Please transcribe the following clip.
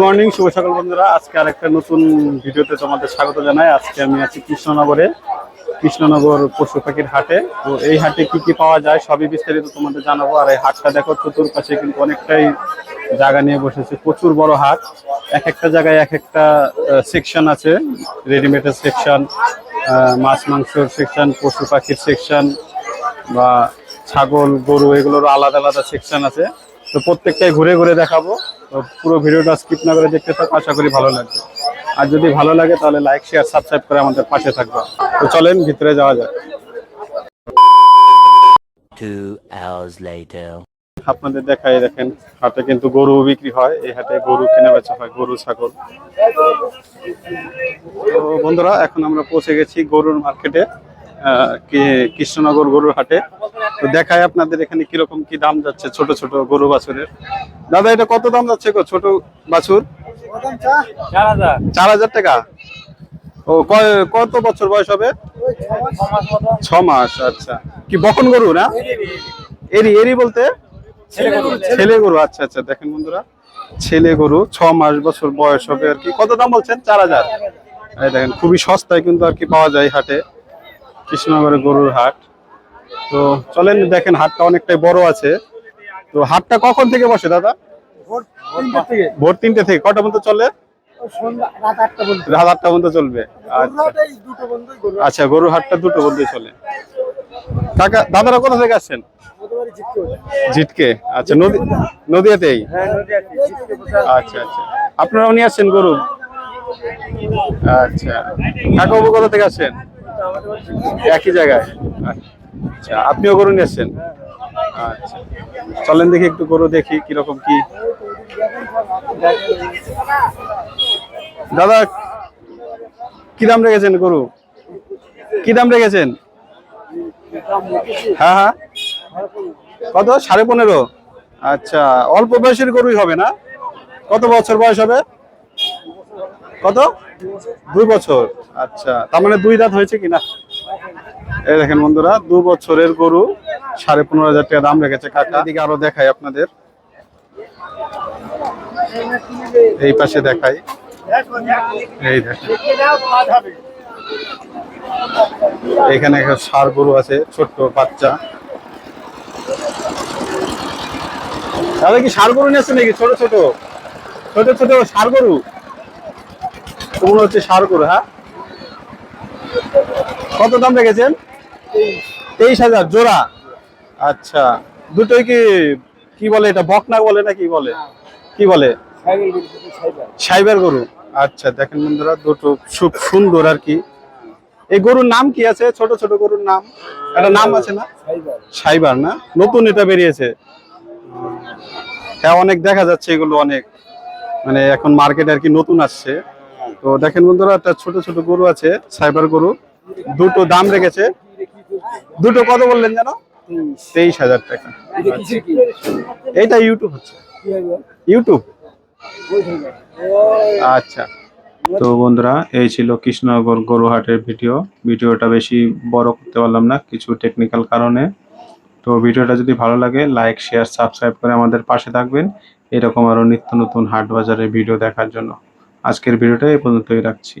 Morning, শুভ সকাল বন্ধুরা। আজকে আরেকটা নতুন ভিডিওতে তোমাদের স্বাগত জানাই। আজকে আমি আছি কৃষ্ণনগরে, কৃষ্ণনগর পশু পাখির হাটে। তো এই হাটে কি কি পাওয়া যায় সবই বিস্তারিত তোমাদের জানাব। আর এই হাটটা দেখো, চতুর্পাশে কিন্তু অনেকটাই জায়গা নিয়ে বসেছে। প্রচুর বড় হাট। এক একটা জায়গায় এক একটা সেকশন আছে। রেডিমেডের সেকশন মাছ, মাংসের সেকশন পশু পাখির সেকশন বা ছাগল, গরু এগুলোর আলাদা আলাদা সেকশন আছে। তো প্রত্যেকটাই ঘুরে ঘুরে দেখাবো। তো পুরো ভিডিওটা স্কিপ না করে দেখতে থাকো আশা করি ভালো লাগবে। আর যদি ভালো লাগে তাহলে লাইক শেয়ার সাবস্ক্রাইব করে আমাদের পাশে থাকবে। তো চলেন ভিতরে যাওয়া যাক. আপনাদের দেখাই দেখেন হাটে কিন্তু গরু বিক্রি হয়। এই হাটে গরু কেনা বেচা হয় গরু ছাগল। তো বন্ধুরা এখন আমরা পৌঁছে গেছি গরুর মার্কেটে কৃষ্ণনগর গরুর হাটে। তো দেখায় আপনাদের এখানে কীরকম কি দাম যাচ্ছে ছোট ছোট গরু বাছুরের। দাদা এটা কত দাম যাচ্ছে গো ছোট বাছুর? চার হাজার টাকা। ও কত বছর বয়স হবে? ছ মাস আচ্ছা। কি বকন গরু না? এরি এরি বলতে? ছেলে গরু আচ্ছা আচ্ছা দেখেন বন্ধুরা। ছেলে গরু ছ মাস বছর বয়স হবে আর কি। কত দাম বলছেন? চার হাজার। দেখেন খুবই সস্তায় কিন্তু আর কি পাওয়া যায় হাটে। কৃষ্ণনগরের গরুর হাট। তো চলেন দেখেন হাটটা অনেকটাই বড় আছে। তো হাটটা কখন থেকে বসে দাদা? ভোর তিনটে থেকে। কটা পর্যন্ত চলে? রাত আটটা পর্যন্ত। চলবে। আচ্ছা। আচ্ছা গরুর হাটটা দুটো বলতে চলে। কাকা দাদারা কোথা থেকে আসছেন? জিটকে আচ্ছা নদী নদীয়াতেই? আচ্ছা আচ্ছা। আপনারাও নিয়ে আসছেন গরু? আচ্ছা। কাকাবু কোথা থেকে আসছেন? একই জায়গায়? আচ্ছা আপনিও গরু নিয়ে আসছেন আচ্ছা চলেন দেখি একটু গরু দেখি কীরকম কি। দাদা, কি দাম রেখেছেন গরু? কি দাম রেখেছেন? হ্যাঁ হ্যাঁ। কত? সাড়ে পনেরো? আচ্ছা অল্প বয়সের গরুই হবে না? কত বছর বয়স হবে? কত? দুই বছর। আচ্ছা তার মানে দুই দাঁত হয়েছে কিনা? এই দেখেন বন্ধুরা, দু বছরের গরু, সাড়ে পনেরো হাজার টাকা দাম রেখেছে কাকা। এদিকে আরও দেখাই আপনাদের। এই পাশে দেখাই। এই এখানে একটা ষাড় গরু আছে, ছোট্ট বাচ্চা। তাহলে কি ষাড় গরু নিয়েছে নাকি? ছোট ছোট। ছোট ছোট ষাড় গরু? মনে হচ্ছে ষাড় গরু হ্যাঁ? কত দাম রেখেছেন? তেইশ হাজার, জোড়া? আচ্ছা দুটোই কি কি বলে এটা, বকনা বলে না কি বলে? কি বলে? সাইবার গরু। আচ্ছা দেখেন বন্ধুরা, দুটো খুব সুন্দর আর কি। এই গরুর নাম কি আছে? ছোট ছোট গরুর নাম? একটা নাম আছে না? সাইবার না? নতুন এটা বেরিয়েছে। হ্যাঁ অনেক দেখা যাচ্ছে এগুলো অনেক। মানে এখন মার্কেটে আর কি নতুন আসছে। তো দেখেন বন্ধুরা, একটা ছোট ছোট গরু আছে, সাইবার গরু। দুটো দাম রেখেছে। দুটো কত বললেন জানো? তেইশ হাজার টাকা। এইটা ইউটিউব হচ্ছে। ইউটিউব আচ্ছা। তো বন্ধুরা, এই ছিল কৃষ্ণনগর গরুহাটের ভিডিও। ভিডিওটা বেশি বড় করতে পারলাম না, কিছু টেকনিক্যাল কারণে। তো ভিডিওটা যদি ভালো লাগে লাইক শেয়ার সাবস্ক্রাইব করে আমাদের পাশে থাকবেন। এরকম আরও নিত্য নতুন হাট বাজারের ভিডিও দেখার জন্য। আজকের ভিডিওটা এই পর্যন্তই রাখছি।